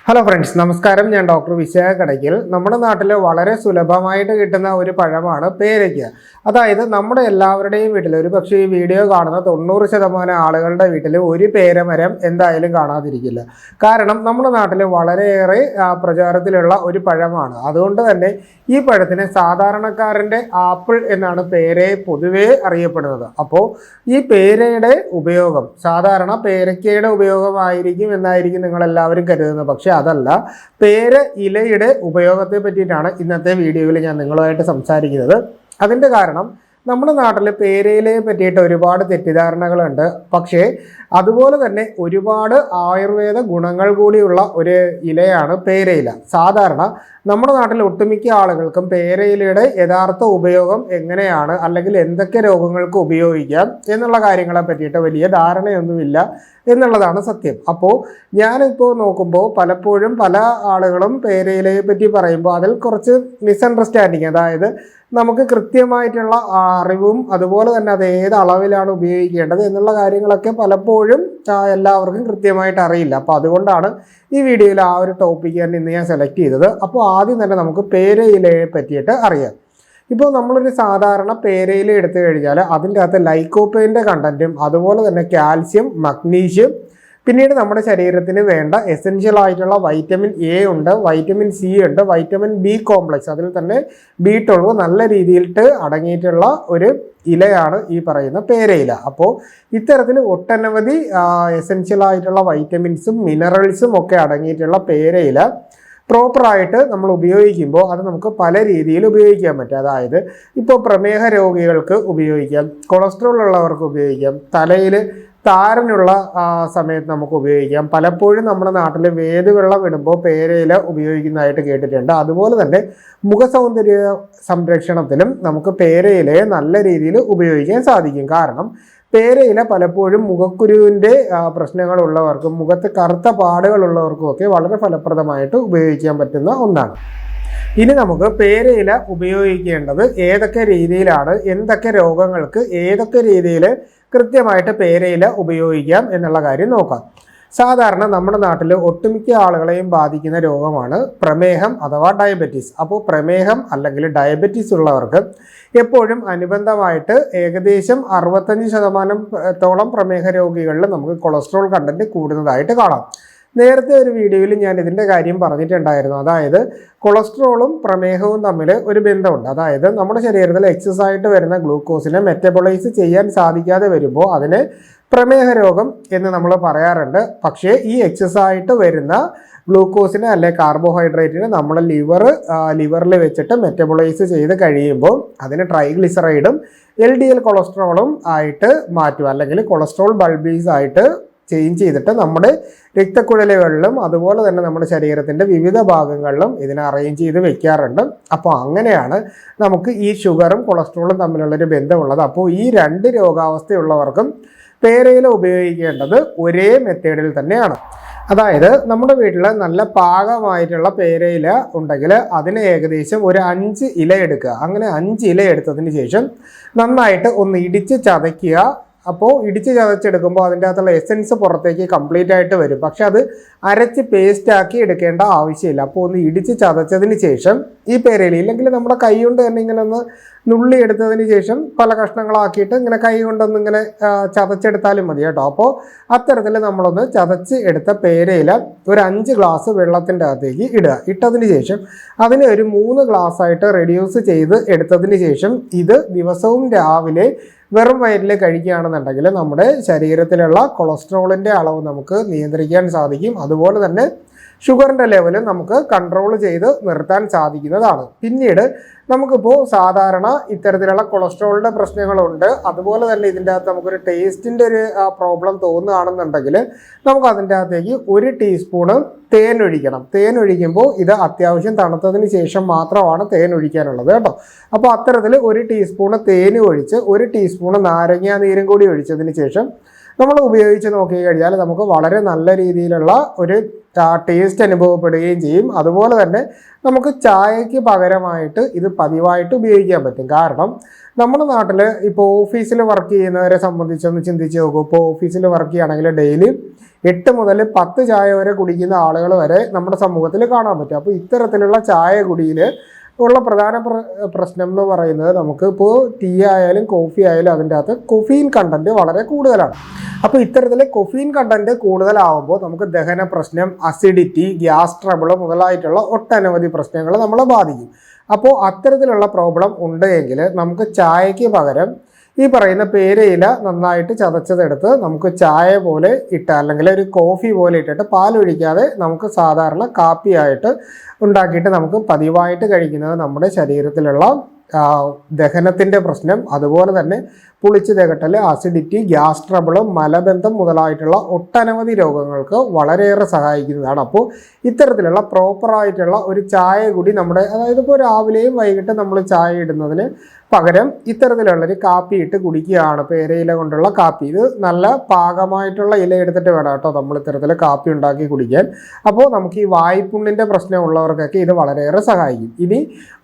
Hello friends നമസ്കാരം. ഞാൻ doctor Vishakha Kadakkal. നമ്മുടെ നാട്ടിൽ വളരെ സുലഭമായിട്ട് കിട്ടുന്ന ഒരു പഴമാണ് പേരയ്ക്ക. അതായത് നമ്മുടെ എല്ലാവരുടെയും വീട്ടിൽ ഒരു പക്ഷേ ഈ വീഡിയോ കാണുന്ന തൊണ്ണൂറ് ശതമാനം ആളുകളുടെ വീട്ടിൽ ഒരു പേരമരം എന്തായാലും കാണാതിരിക്കില്ല. കാരണം നമ്മുടെ നാട്ടിൽ വളരെയേറെ പ്രചാരത്തിലുള്ള ഒരു പഴമാണ്. അതുകൊണ്ട് തന്നെ ഈ പഴത്തിന് സാധാരണക്കാരന്റെ ആപ്പിൾ എന്നാണ് പേരെ പൊതുവേ അറിയപ്പെടുന്നത്. അപ്പോൾ ഈ പേരയുടെ ഉപയോഗം സാധാരണ പേരയ്ക്കയുടെ ഉപയോഗമായിരിക്കും എന്നായിരിക്കും നിങ്ങളെല്ലാവരും കരുതുന്നത്. പക്ഷെ അതല്ല പേര് ഇലയുടെ ഉപയോഗത്തെ പറ്റിയിട്ടാണ് ഇന്നത്തെ വീഡിയോയിൽ ഞാൻ നിങ്ങളുമായിട്ട് സംസാരിക്കുന്നത്. അതിന്റെ കാരണം നമ്മുടെ നാട്ടിൽ പേരയിലയെ പറ്റിയിട്ട് ഒരുപാട് തെറ്റിദ്ധാരണകളുണ്ട്. പക്ഷേ അതുപോലെ തന്നെ ഒരുപാട് ആയുർവേദ ഗുണങ്ങൾ കൂടിയുള്ള ഒരു ഇലയാണ് പേരയില. സാധാരണ നമ്മുടെ നാട്ടിൽ ഒട്ടുമിക്ക ആളുകൾക്കും പേരയിലയുടെ യഥാർത്ഥ ഉപയോഗം എങ്ങനെയാണ്? അല്ലെങ്കിൽ എന്തൊക്കെ രോഗങ്ങൾക്ക് ഉപയോഗിക്കാം? എന്നുള്ള കാര്യങ്ങളെ പറ്റിയിട്ട് വലിയ ധാരണയൊന്നുമില്ല എന്നുള്ളതാണ് സത്യം. അപ്പോൾ ഞാനിപ്പോൾ നോക്കുമ്പോൾ പലപ്പോഴും പല ആളുകളും പേരയിലയെ പറ്റി പറയുമ്പോൾ അതിൽ കുറച്ച് മിസ്അണ്ടർസ്റ്റാൻഡിങ് അതായത് നമുക്ക് കൃത്യമായിട്ടുള്ള അറിവും അതുപോലെ തന്നെ അത് ഏത് അളവിലാണ് ഉപയോഗിക്കേണ്ടത് എന്നുള്ള കാര്യങ്ങളൊക്കെ പലപ്പോഴും എല്ലാവർക്കും കൃത്യമായിട്ട് അറിയില്ല. അപ്പോൾ അതുകൊണ്ടാണ് ഈ വീഡിയോയിൽ ആ ഒരു ടോപ്പിക്ക് തന്നെ ഇന്ന് ഞാൻ സെലക്ട് ചെയ്തത്. അപ്പോൾ ആദ്യം തന്നെ നമുക്ക് പേരയിലയെ പറ്റിയിട്ട് അറിയാം. ഇപ്പോൾ നമ്മളൊരു സാധാരണ പേരയില എടുത്തു കഴിഞ്ഞാൽ അതിന്റെ അകത്ത് ലൈക്കോപ്പേന്റെ കണ്ടന്റും അതുപോലെ തന്നെ കാൽസ്യം മഗ്നീഷ്യം പിന്നീട് നമ്മുടെ ശരീരത്തിന് വേണ്ട എസെൻഷ്യൽ ആയിട്ടുള്ള വൈറ്റമിൻ എ ഉണ്ട് വൈറ്റമിൻ സി ഉണ്ട് വൈറ്റമിൻ ബി കോംപ്ലക്സ് അതിൽ തന്നെ ബി ട്വൽവ് നല്ല രീതിയിലിട്ട് അടങ്ങിയിട്ടുള്ള ഒരു ഇലയാണ് ഈ പറയുന്ന പേരയില. അപ്പോൾ ഇത്തരത്തിൽ ഒട്ടനവധി എസെൻഷ്യൽ ആയിട്ടുള്ള വൈറ്റമിൻസും മിനറൽസും ഒക്കെ അടങ്ങിയിട്ടുള്ള പേരയില പ്രോപ്പറായിട്ട് നമ്മൾ ഉപയോഗിക്കുമ്പോൾ അത് നമുക്ക് പല രീതിയിൽ ഉപയോഗിക്കാൻ പറ്റും. അതായത് ഇപ്പോൾ പ്രമേഹ രോഗികൾക്ക് ഉപയോഗിക്കാം കൊളസ്ട്രോൾ ഉള്ളവർക്ക് ഉപയോഗിക്കാം തലയിൽ താരനുള്ള സമയത്ത് നമുക്ക് ഉപയോഗിക്കാം. പലപ്പോഴും നമ്മുടെ നാട്ടിൽ വേദവെള്ളം ഇടുമ്പോൾ പേരയില ഉപയോഗിക്കുന്നതായിട്ട് കേട്ടിട്ടുണ്ട്. അതുപോലെ തന്നെ മുഖസൗന്ദര്യ സംരക്ഷണത്തിലും നമുക്ക് പേരയിലയെ നല്ല രീതിയിൽ ഉപയോഗിക്കാൻ സാധിക്കും. കാരണം പേരയില പലപ്പോഴും മുഖക്കുരുവിന്റെ പ്രശ്നങ്ങളുള്ളവർക്കും മുഖത്ത് കറുത്ത പാടുകളുള്ളവർക്കും ഒക്കെ വളരെ ഫലപ്രദമായിട്ട് ഉപയോഗിക്കാൻ പറ്റുന്ന ഒന്നാണ്. ഇനി നമുക്ക് പേരയില ഉപയോഗിക്കേണ്ടത് ഏതൊക്കെ രീതിയിലാണ് എന്തൊക്കെ രോഗങ്ങൾക്ക് ഏതൊക്കെ രീതിയിൽ കൃത്യമായിട്ട് പേരയില ഉപയോഗിക്കാം എന്നുള്ള കാര്യം നോക്കാം. സാധാരണ നമ്മുടെ നാട്ടിൽ ഒട്ടുമിക്ക ആളുകളെയും ബാധിക്കുന്ന രോഗമാണ് പ്രമേഹം അഥവാ ഡയബറ്റീസ്. അപ്പോൾ പ്രമേഹം അല്ലെങ്കിൽ ഡയബറ്റീസ് ഉള്ളവർക്ക് എപ്പോഴും അനുബന്ധമായിട്ട് ഏകദേശം അറുപത്തഞ്ച് ശതമാനത്തോളം പ്രമേഹ രോഗികളിൽ നമുക്ക് കൊളസ്ട്രോൾ കണ്ടന്റ് കൂടുന്നതായിട്ട് കാണാം. നേരത്തെ ഒരു വീഡിയോയിൽ ഞാൻ ഇതിന്റെ കാര്യം പറഞ്ഞിട്ടുണ്ടായിരുന്നു. അതായത് കൊളസ്ട്രോളും പ്രമേഹവും തമ്മിൽ ഒരു ബന്ധമുണ്ട്. അതായത് നമ്മുടെ ശരീരത്തിൽ എക്സസ് ആയിട്ട് വരുന്ന ഗ്ലൂക്കോസിനെ മെറ്റബോളൈസ് ചെയ്യാൻ സാധിക്കാതെ വരുമ്പോൾ അതിന് പ്രമേഹ രോഗം എന്ന് നമ്മൾ പറയാറുണ്ട്. പക്ഷേ ഈ എക്സസ് ആയിട്ട് വരുന്ന ഗ്ലൂക്കോസിനെ അല്ലെ കാർബോഹൈഡ്രേറ്റിനെ നമ്മൾ ലിവർ ലിവറിൽ വെച്ചിട്ട് മെറ്റബോളൈസ് ചെയ്ത് കഴിയുമ്പോൾ അതിന് ട്രൈഗ്ലിസറൈഡും എൽ ഡി എൽ കൊളസ്ട്രോളും ആയിട്ട് മാറ്റും അല്ലെങ്കിൽ കൊളസ്ട്രോൾ ബൾബീസ് ആയിട്ട് ചേഞ്ച് ചെയ്തിട്ട് നമ്മുടെ രക്തക്കുഴലുകളിലും അതുപോലെ തന്നെ നമ്മുടെ ശരീരത്തിന്റെ വിവിധ ഭാഗങ്ങളിലും ഇതിനെ അറേഞ്ച് ചെയ്ത് വെക്കാറുണ്ട്. അപ്പോൾ അങ്ങനെയാണ് നമുക്ക് ഈ ഷുഗറും കൊളസ്ട്രോളും തമ്മിലുള്ളൊരു ബന്ധമുള്ളത്. അപ്പോൾ ഈ രണ്ട് രോഗാവസ്ഥയുള്ളവർക്കും പേരയില ഉപയോഗിക്കേണ്ടത് ഒരേ മെത്തേഡിൽ തന്നെയാണ്. അതായത് നമ്മുടെ വീട്ടിൽ നല്ല പാകമായിട്ടുള്ള പേരയില ഉണ്ടെങ്കിൽ അതിന് ഏകദേശം ഒരു അഞ്ച് ഇല എടുക്കുക. അങ്ങനെ അഞ്ച് ഇല എടുത്തതിന് ശേഷം നന്നായിട്ട് ഒന്ന് ഇടിച്ച് ചതയ്ക്കുക. അപ്പോൾ ഇടിച്ച് ചതച്ചെടുക്കുമ്പോൾ അതിന്റെ അകത്തുള്ള എസെൻസ് പുറത്തേക്ക് കംപ്ലീറ്റ് ആയിട്ട് വരും. പക്ഷെ അത് അരച്ച് പേസ്റ്റ് ആക്കി എടുക്കേണ്ട ആവശ്യമില്ല. അപ്പോൾ ഒന്ന് ഇടിച്ച് ചതച്ചതിന് ശേഷം ഈ പേരയില ഇല്ലെങ്കിൽ നമ്മുടെ കൈ കൊണ്ട് തന്നെ ഇങ്ങനെ ഒന്ന് നുള്ളി എടുത്തതിന് ശേഷം പല കഷ്ണങ്ങളാക്കിയിട്ട് ഇങ്ങനെ കൈ കൊണ്ടൊന്ന് ഇങ്ങനെ ചതച്ചെടുത്താലും മതി കേട്ടോ. അപ്പോൾ അത്തരത്തിൽ നമ്മളൊന്ന് ചതച്ച് എടുത്ത പേരയില ഒരു അഞ്ച് ഗ്ലാസ് വെള്ളത്തിന്റെ അകത്തേക്ക് ഇടുക. ഇട്ടതിന് ശേഷം അതിനെ ഒരു മൂന്ന് ഗ്ലാസ് ആയിട്ട് റെഡ്യൂസ് ചെയ്ത് എടുത്തതിന് ശേഷം ഇത് ദിവസവും രാവിലെ വെറും വയറ്റിൽ കഴിക്കുകയാണെന്നുണ്ടെങ്കിൽ നമ്മുടെ ശരീരത്തിലുള്ള കൊളസ്ട്രോളിന്റെ അളവ് നമുക്ക് നിയന്ത്രിക്കാൻ സാധിക്കും. അതുപോലെ തന്നെ ഷുഗറിന്റെ ലെവൽ നമുക്ക് കൺട്രോൾ ചെയ്ത് നിർത്താൻ സാധിക്കുന്നതാണ്. പിന്നീട് നമുക്കിപ്പോൾ സാധാരണ ഇത്തരത്തിലുള്ള കൊളസ്ട്രോളിന്റെ പ്രശ്നങ്ങളുണ്ട്. അതുപോലെ തന്നെ ഇതിന്റെ അകത്ത് നമുക്കൊരു ടേസ്റ്റിന്റെ ഒരു പ്രോബ്ലം തോന്നുകയാണെന്നുണ്ടെങ്കിൽ നമുക്ക് അതിന്റെ അകത്തേക്ക് ഒരു ടീസ്പൂണ് തേൻ ഒഴിക്കണം. തേൻ ഒഴിക്കുമ്പോൾ ഇത് അത്യാവശ്യം തണുത്തതിന് ശേഷം മാത്രമാണ് തേൻ ഒഴിക്കാനുള്ളത് കേട്ടോ. അപ്പോൾ അത്തരത്തിൽ ഒരു ടീസ്പൂണ് തേനും ഒഴിച്ച് ഒരു ടീസ്പൂണ് നാരങ്ങാ നീരും കൂടി ഒഴിച്ചതിന് ശേഷം നമ്മൾ ഉപയോഗിച്ച് നോക്കി കഴിഞ്ഞാൽ നമുക്ക് വളരെ നല്ല രീതിയിലുള്ള ഒരു ടേസ്റ്റ് അനുഭവപ്പെടുകയും ചെയ്യും. അതുപോലെ തന്നെ നമുക്ക് ചായയ്ക്ക് പകരമായിട്ട് ഇത് പതിവായിട്ട് ഉപയോഗിക്കാൻ പറ്റും. കാരണം നമ്മുടെ നാട്ടിൽ ഇപ്പോൾ ഓഫീസിൽ വർക്ക് ചെയ്യുന്നവരെ സംബന്ധിച്ചൊന്ന് ചിന്തിച്ച് നോക്കൂ. ഇപ്പോൾ ഓഫീസിൽ വർക്ക് ചെയ്യുകയാണെങ്കിൽ ഡെയിലി എട്ട് മുതൽ പത്ത് ചായ വരെ കുടിക്കുന്ന ആളുകൾ വരെ നമ്മുടെ സമൂഹത്തിൽ കാണാൻ പറ്റും. അപ്പോൾ ഇത്തരത്തിലുള്ള ചായ കുടിയിൽ ഉള്ള പ്രധാന പ്ര- പ്രശ്നം എന്ന് പറയുന്നത് നമുക്ക് ഇപ്പോൾ ടീ ആയാലും കോഫി ആയാലും അതിന്റെ അകത്ത് കൊഫീൻ കണ്ടന്റ് വളരെ കൂടുതലാണ്. അപ്പോൾ ഇത്തരത്തിൽ കൊഫീൻ കണ്ടന്റ് കൂടുതലാവുമ്പോൾ നമുക്ക് ദഹന പ്രശ്നം അസിഡിറ്റി ഗ്യാസ് ട്രബിൾ മുതലായിട്ടുള്ള ഒട്ടനവധി പ്രശ്നങ്ങൾ നമ്മളെ ബാധിക്കും. അപ്പോൾ അത്തരത്തിലുള്ള പ്രോബ്ലം ഉണ്ടെങ്കിൽ നമുക്ക് ചായയ്ക്ക് പകരം ഈ പറയുന്ന പേരയില നന്നായിട്ട് ചതച്ചതെടുത്ത് നമുക്ക് ചായ പോലെ ഇട്ട അല്ലെങ്കിൽ ഒരു കോഫി പോലെ ഇട്ടിട്ട് പാലൊഴിക്കാതെ നമുക്ക് സാധാരണ കാപ്പിയായിട്ട് ഉണ്ടാക്കിയിട്ട് നമുക്ക് പതിവായിട്ട് കഴിക്കുന്നത് നമ്മുടെ ശരീരത്തിലുള്ള ദഹനത്തിന്റെ പ്രശ്നം അതുപോലെ തന്നെ പുളിച്ച് തകട്ടൽ അസിഡിറ്റി ഗ്യാസ് ട്രബിൾ മലബന്ധം മുതലായിട്ടുള്ള ഒട്ടനവധി രോഗങ്ങൾക്ക് വളരെയേറെ സഹായിക്കുന്നതാണ്. അപ്പോൾ ഇത്തരത്തിലുള്ള പ്രോപ്പറായിട്ടുള്ള ഒരു ചായ കൂടി നമ്മുടെ അതായത് ഇപ്പോൾ രാവിലെയും വൈകിട്ട് നമ്മൾ ചായ ഇടുന്നതിന് പകരം ഇത്തരത്തിലുള്ളൊരു കാപ്പി ഇട്ട് കുടിക്കുകയാണ്. പേരയില കൊണ്ടുള്ള കാപ്പി. ഇത് നല്ല പാകമായിട്ടുള്ള ഇല എടുത്തിട്ട് വേണം കേട്ടോ നമ്മൾ ഇത്തരത്തിൽ കാപ്പി ഉണ്ടാക്കി കുടിക്കാൻ. അപ്പോൾ നമുക്ക് ഈ വായ്പുണ്ണിന്റെ പ്രശ്നമുള്ളവർക്കൊക്കെ ഇത് വളരെയേറെ സഹായിക്കും. ഇനി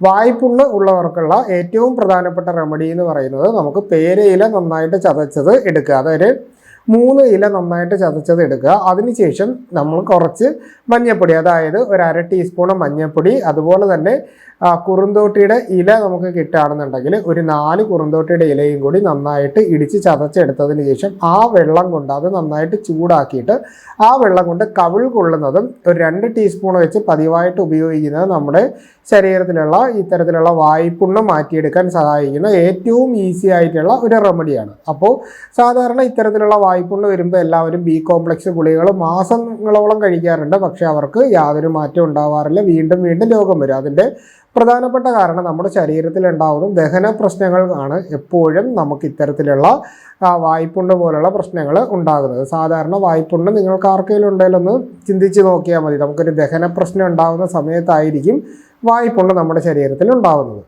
വായ്പുണ്ണ് ഉള്ളവർക്കുള്ള ഏറ്റവും പ്രധാനപ്പെട്ട റെമഡി എന്ന് പറയുന്നത് നമുക്ക് പേരയില നന്നായിട്ട് ചതച്ചത് എടുക്കുക. അതായത് മൂന്ന് ഇല നന്നായിട്ട് ചതച്ചത് എടുക്കുക. അതിനുശേഷം നമ്മൾ കുറച്ച് മഞ്ഞൾപ്പൊടി അതായത് ഒരു അര ടീസ്പൂൺ മഞ്ഞൾപ്പൊടി അതുപോലെ തന്നെ കുറുന്തോട്ടിയുടെ ഇല നമുക്ക് കിട്ടുകയാണെന്നുണ്ടെങ്കിൽ ഒരു നാല് കുറുന്തോട്ടിയുടെ ഇലയും കൂടി നന്നായിട്ട് ഇടിച്ച് ചതച്ചെടുത്തതിന് ശേഷം ആ വെള്ളം കൊണ്ട് അത് നന്നായിട്ട് ചൂടാക്കിയിട്ട് ആ വെള്ളം കൊണ്ട് കവിൾ കൊള്ളുന്നതും ഒരു രണ്ട് ടീസ്പൂൺ വെച്ച് പതിവായിട്ട് ഉപയോഗിക്കുന്നത് നമ്മുടെ ശരീരത്തിലുള്ള ഇത്തരത്തിലുള്ള വായ്പുണ്ണം മാറ്റിയെടുക്കാൻ സഹായിക്കുന്ന ഏറ്റവും ഈസി ആയിട്ടുള്ള ഒരു റെമഡിയാണ്. അപ്പോൾ സാധാരണ ഇത്തരത്തിലുള്ള വായ്പുണ്ണ് വരുമ്പോൾ എല്ലാവരും ബി കോംപ്ലക്സ് ഗുളികൾ മാസങ്ങളോളം കഴിക്കാറുണ്ട്. പക്ഷേ അവർക്ക് യാതൊരു മാറ്റം ഉണ്ടാവാറില്ല. വീണ്ടും വീണ്ടും രോഗം വരും. അതിന്റെ പ്രധാനപ്പെട്ട കാരണം നമ്മുടെ ശരീരത്തിൽ ഉണ്ടാകുന്ന ദഹന പ്രശ്നങ്ങൾ ആണ് എപ്പോഴും നമുക്ക് ഇത്തരത്തിലുള്ള വായ്പുണ്ട് പോലുള്ള പ്രശ്നങ്ങൾ ഉണ്ടാകുന്നത്. സാധാരണ വായ്പുണ്ണ് നിങ്ങൾക്ക് ആർക്കെങ്കിലും ഉണ്ടെങ്കിലും ഒന്ന് ചിന്തിച്ച് നോക്കിയാൽ മതി. നമുക്കൊരു ദഹന പ്രശ്നം ഉണ്ടാകുന്ന സമയത്തായിരിക്കും വായ്പുണ്ണ് നമ്മുടെ ശരീരത്തിൽ ഉണ്ടാകുന്നത്.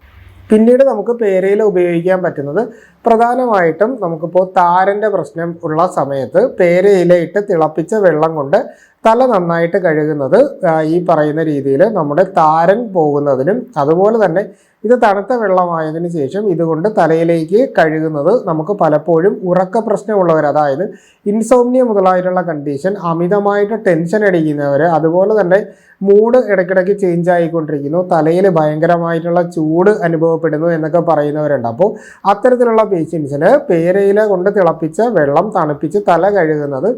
പിന്നീട് നമുക്ക് പേരയിൽ ഉപയോഗിക്കാൻ പറ്റുന്നത് പ്രധാനമായിട്ടും നമുക്കിപ്പോൾ താരന്റെ പ്രശ്നം ഉള്ള സമയത്ത് പേരയിലയിട്ട് തിളപ്പിച്ച വെള്ളം കൊണ്ട് തല നന്നായിട്ട് കഴുകുന്നത് ഈ പറയുന്ന രീതിയിൽ നമ്മുടെ താരൻ പോകുന്നതിനും അതുപോലെ തന്നെ ഇത് തണുത്ത വെള്ളമായതിനു ശേഷം ഇതുകൊണ്ട് തലയിലേക്ക് കഴുകുന്നത് നമുക്ക് പലപ്പോഴും ഉറക്ക പ്രശ്നമുള്ളവർ അതായത് ഇൻസോംനിയ മുതലായിട്ടുള്ള കണ്ടീഷൻ അമിതമായിട്ട് ടെൻഷൻ അടിക്കുന്നവർ അതുപോലെ തന്നെ മൂഡ് ഇടയ്ക്കിടയ്ക്ക് ചേഞ്ച് ആയിക്കൊണ്ടിരിക്കുന്നു തലയിൽ ഭയങ്കരമായിട്ടുള്ള ചൂട് അനുഭവപ്പെടുന്നു എന്നൊക്കെ പറയുന്നവരുണ്ട്. അപ്പോൾ അത്തരത്തിലുള്ള പേഷ്യൻസിന് പേരയില കൊണ്ട് തിളപ്പിച്ച വെള്ളം തണുപ്പിച്ച് തല കഴുകുന്നത്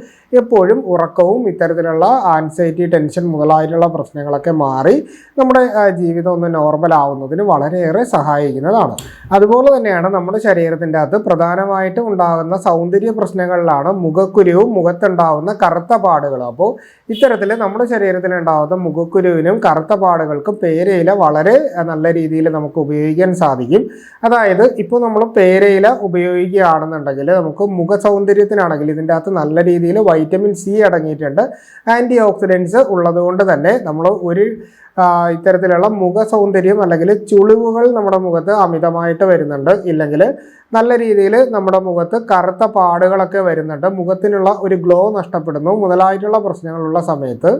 എപ്പോഴും ഉറക്കവും ഇത്തരത്തിലുള്ള ആൻസൈറ്റി ടെൻഷൻ മുതലായിട്ടുള്ള പ്രശ്നങ്ങളൊക്കെ മാറി നമ്മുടെ ജീവിതം ഒന്ന് നോർമൽ ആവുന്നതിന് വളരെയേറെ സഹായിക്കുന്നതാണ്. അതുപോലെ തന്നെയാണ് നമ്മുടെ ശരീരത്തിന്റെ അകത്ത് പ്രധാനമായിട്ടും ഉണ്ടാകുന്ന സൗന്ദര്യ പ്രശ്നങ്ങളിലാണ് മുഖക്കുരുവും മുഖത്തുണ്ടാവുന്ന കറുത്ത പാടുകളും. അപ്പോൾ ഇത്തരത്തിൽ നമ്മുടെ ശരീരത്തിൽ ഉണ്ടാകുന്ന മുഖക്കുരുവിനും കറുത്ത പാടുകൾക്കും പേരയില വളരെ നല്ല രീതിയിൽ നമുക്ക് ഉപയോഗിക്കാൻ സാധിക്കും. അതായത് ഇപ്പോൾ നമ്മൾ പേരയില ഉപയോഗിക്കുകയാണെന്നുണ്ടെങ്കിൽ നമുക്ക് മുഖ സൗന്ദര്യത്തിനാണെങ്കിൽ ഇതിന്റെ അകത്ത് നല്ല രീതിയിൽ വൈറ്റമിൻ സി അടങ്ങിയിട്ടുണ്ട്. ആന്റി ഓക്സിഡൻസ് ഉള്ളതുകൊണ്ട് തന്നെ നമ്മൾ ഒരു ഇത്തരത്തിലുള്ള മുഖ സൗന്ദര്യം അല്ലെങ്കിൽ ചുളിവുകൾ നമ്മുടെ മുഖത്ത് അമിതമായിട്ട് വരുന്നുണ്ട്. ഇല്ലെങ്കിൽ നല്ല രീതിയിൽ നമ്മുടെ മുഖത്ത് കറുത്ത പാടുകളൊക്കെ വരുന്നുണ്ട്. മുഖത്തിനുള്ള ഒരു ഗ്ലോ നഷ്ടപ്പെടുന്നു. മുതലായിട്ടുള്ള പ്രശ്നങ്ങളുള്ള സമയത്ത്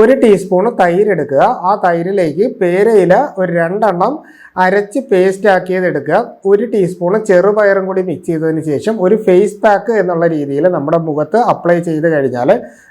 ഒരു ടീസ്പൂൺ തൈര് എടുക്കുക. ആ തൈരിലേക്ക് പേരയില ഒരു രണ്ടെണ്ണം അരച്ച് പേസ്റ്റ് ആക്കിയത് എടുക്കുക ഒരു ടീസ്പൂൺ ചെറുപയറും കൂടി മിക്സ് ചെയ്തതിന് ശേഷം ഒരു ഫേസ് പാക്ക് എന്നുള്ള രീതിയിൽ നമ്മുടെ മുഖത്ത് അപ്ലൈ ചെയ്ത് കഴിഞ്ഞാൽ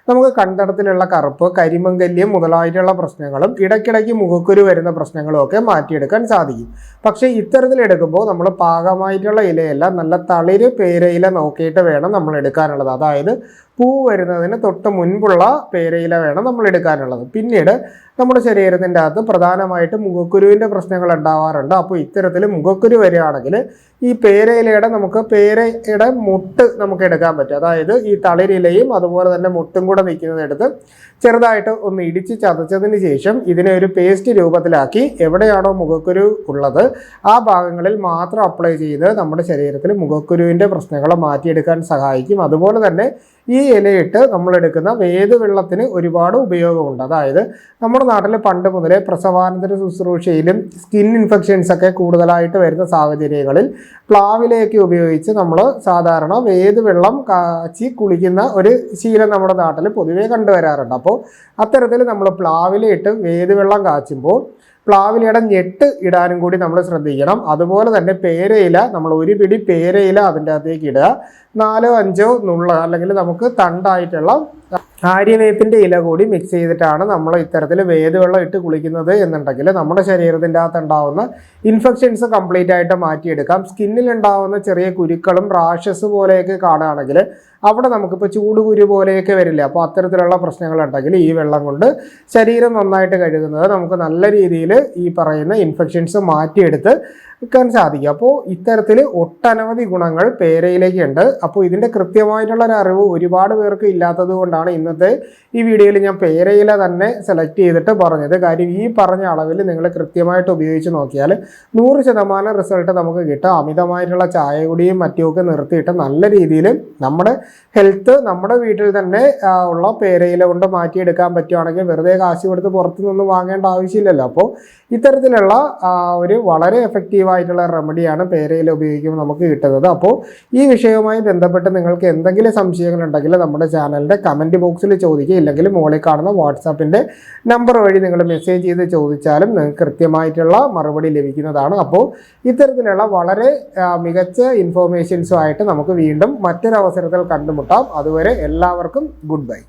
നമുക്ക് കണ്ടടത്തിലുള്ള കറുപ്പ് കരിമങ്കല്യം മുതലായിട്ടുള്ള പ്രശ്നങ്ങളും ഇടയ്ക്കിടയ്ക്ക് മുഖക്കുരു വരുന്ന പ്രശ്നങ്ങളും ഒക്കെ മാറ്റിയെടുക്കാൻ സാധിക്കും. പക്ഷേ ഇത്തരത്തിൽ എടുക്കുമ്പോൾ നമ്മൾ പാകമായിട്ടുള്ള ഇലയല്ല നല്ല തളിര് പേരയില നോക്കിയിട്ട് വേണം നമ്മൾ എടുക്കാനുള്ളത്. അതായത് പൂ വരുന്നതിന് തൊട്ട് മുൻപുള്ള പേരയില വേണം നമ്മൾ എടുക്കാനുള്ളത്. പിന്നീട് നമ്മുടെ ശരീരത്തിന്റെ അകത്ത് പ്രധാനമായിട്ട് മുഖക്കുരുവിന്റെ പ്രശ്നങ്ങൾ ഉണ്ടാവാറുണ്ട്. അപ്പോൾ ഇത്തരത്തിൽ മുഖക്കുരു വരികയാണെങ്കിൽ ഈ പേരയിലയുടെ നമുക്ക് പേരയുടെ മുട്ട് നമുക്ക് എടുക്കാൻ പറ്റും. അതായത് ഈ തളിരിലയും അതുപോലെ തന്നെ മുട്ടും കൂടെ നിൽക്കുന്നത് എടുത്ത് ചെറുതായിട്ട് ഒന്ന് ഇടിച്ച് ചതച്ചതിന് ശേഷം ഇതിനെ ഒരു പേസ്റ്റ് രൂപത്തിലാക്കി എവിടെയാണോ മുഖക്കുരു ഉള്ളത് ആ ഭാഗങ്ങളിൽ മാത്രം അപ്ലൈ ചെയ്ത് നമ്മുടെ ശരീരത്തിൽ മുഖക്കുരുവിന്റെ പ്രശ്നങ്ങൾ മാറ്റിയെടുക്കാൻ സഹായിക്കും. അതുപോലെ തന്നെ ഈ ഇലയിട്ട് നമ്മളെടുക്കുന്ന വേദവെള്ളത്തിന് ഒരുപാട് ഉപയോഗമുണ്ട്. അതായത് നമ്മുടെ നാട്ടിൽ പണ്ട് മുതലേ പ്രസവാനന്തര ശുശ്രൂഷയിലും സ്കിൻ ഇൻഫെക്ഷൻസ് ഒക്കെ കൂടുതലായിട്ട് വരുന്ന സാഹചര്യങ്ങളിൽ പ്ലാവിലയൊക്കെ ഉപയോഗിച്ച് നമ്മൾ സാധാരണ വേദവെള്ളം കാച്ചി കുളിക്കുന്ന ഒരു ശീലം നമ്മുടെ നാട്ടിൽ പൊതുവേ കണ്ടുവരാറുണ്ട്. അപ്പോൾ അത്തരത്തിൽ നമ്മൾ പ്ലാവിലയിട്ട് വേദവെള്ളം കാച്ചുമ്പോൾ പ്ലാവിലയുടെ ഞെട്ട് ഇടാനും കൂടി നമ്മൾ ശ്രദ്ധിക്കണം. അതുപോലെ തന്നെ പേരയില നമ്മൾ ഒരു പിടി പേരയില അതിന്റെ അകത്തേക്ക് ഇടുക. നാലോ അഞ്ചോ നുള്ള അല്ലെങ്കിൽ നമുക്ക് തണ്ടായിട്ടുള്ള ആര്യവേപ്പിന്റെ ഇല കൂടി മിക്സ് ചെയ്തിട്ടാണ് നമ്മൾ ഇത്തരത്തിൽ വേദവെള്ളം ഇട്ട് കുളിക്കുന്നത് എന്നുണ്ടെങ്കിൽ നമ്മുടെ ശരീരത്തിന്റെ അകത്ത് ഉണ്ടാവുന്ന ഇൻഫെക്ഷൻസ് കംപ്ലീറ്റ് ആയിട്ട് മാറ്റിയെടുക്കാം. സ്കിന്നിൽ ഉണ്ടാവുന്ന ചെറിയ കുരുക്കളും റാഷസ് പോലെയൊക്കെ കാണുകയാണെങ്കിൽ അവിടെ നമുക്കിപ്പോൾ ചൂടുകുരു പോലെയൊക്കെ വരില്ല? അപ്പോൾ അത്തരത്തിലുള്ള പ്രശ്നങ്ങളുണ്ടെങ്കിൽ ഈ വെള്ളം കൊണ്ട് ശരീരം നന്നായിട്ട് കഴുകുന്നത് നമുക്ക് നല്ല രീതിയിൽ ഈ പറയുന്ന ഇൻഫെക്ഷൻസ് മാറ്റിയെടുത്ത് വെക്കാൻ സാധിക്കും. അപ്പോൾ ഇത്തരത്തിൽ ഒട്ടനവധി ഗുണങ്ങൾ പേരയിലേക്ക് ഉണ്ട് അപ്പോൾ ഇതിന്റെ കൃത്യമായിട്ടുള്ള ഒരു അറിവ് ഒരുപാട് പേർക്ക് ഇല്ലാത്തത് കൊണ്ടാണ് ഇന്നത്തെ ഈ വീഡിയോയിൽ ഞാൻ പേരയില തന്നെ സെലക്ട് ചെയ്തിട്ട് പറഞ്ഞത്. കാര്യം ഈ പറഞ്ഞ അളവിൽ നിങ്ങൾ കൃത്യമായിട്ട് ഉപയോഗിച്ച് നോക്കിയാൽ നൂറ് ശതമാനം റിസൾട്ട് നമുക്ക് കിട്ടും. അമിതമായിട്ടുള്ള ചായ കുടിയും മറ്റുമൊക്കെ നിർത്തിയിട്ട് നല്ല രീതിയിൽ നമ്മുടെ ഹെൽത്ത് നമ്മുടെ വീട്ടിൽ തന്നെ ഉള്ള പേരയില കൊണ്ട് മാറ്റിയെടുക്കാൻ പറ്റുവാണെങ്കിൽ വെറുതെ കാശ് കൊടുത്ത് പുറത്തു നിന്ന് വാങ്ങേണ്ട ആവശ്യമില്ലല്ലോ. അപ്പോൾ ഇത്തരത്തിലുള്ള ഒരു വളരെ എഫക്റ്റീവായിട്ടുള്ള റെമഡിയാണ് പേരയിൽ ഉപയോഗിക്കുമ്പോൾ നമുക്ക് കിട്ടുന്നത്. അപ്പോൾ ഈ വിഷയവുമായി ബന്ധപ്പെട്ട് നിങ്ങൾക്ക് എന്തെങ്കിലും സംശയങ്ങളുണ്ടെങ്കിൽ നമ്മുടെ ചാനലിന്റെ കമന്റ് ബോക്സിൽ ചോദിക്കുക. ഇല്ലെങ്കിൽ മുകളിൽ കാണുന്ന വാട്സാപ്പിന്റെ നമ്പർ വഴി നിങ്ങൾ മെസ്സേജ് ചെയ്ത് ചോദിച്ചാലും നിങ്ങൾക്ക് കൃത്യമായിട്ടുള്ള മറുപടി ലഭിക്കുന്നതാണ്. അപ്പോൾ ഇത്തരത്തിലുള്ള വളരെ മികച്ച ഇൻഫോർമേഷൻസുമായിട്ട് നമുക്ക് വീണ്ടും മറ്റൊരവസരത്തിൽ കണ്ടുമുട്ടാം. അതുവരെ എല്ലാവർക്കും ഗുഡ് ബൈ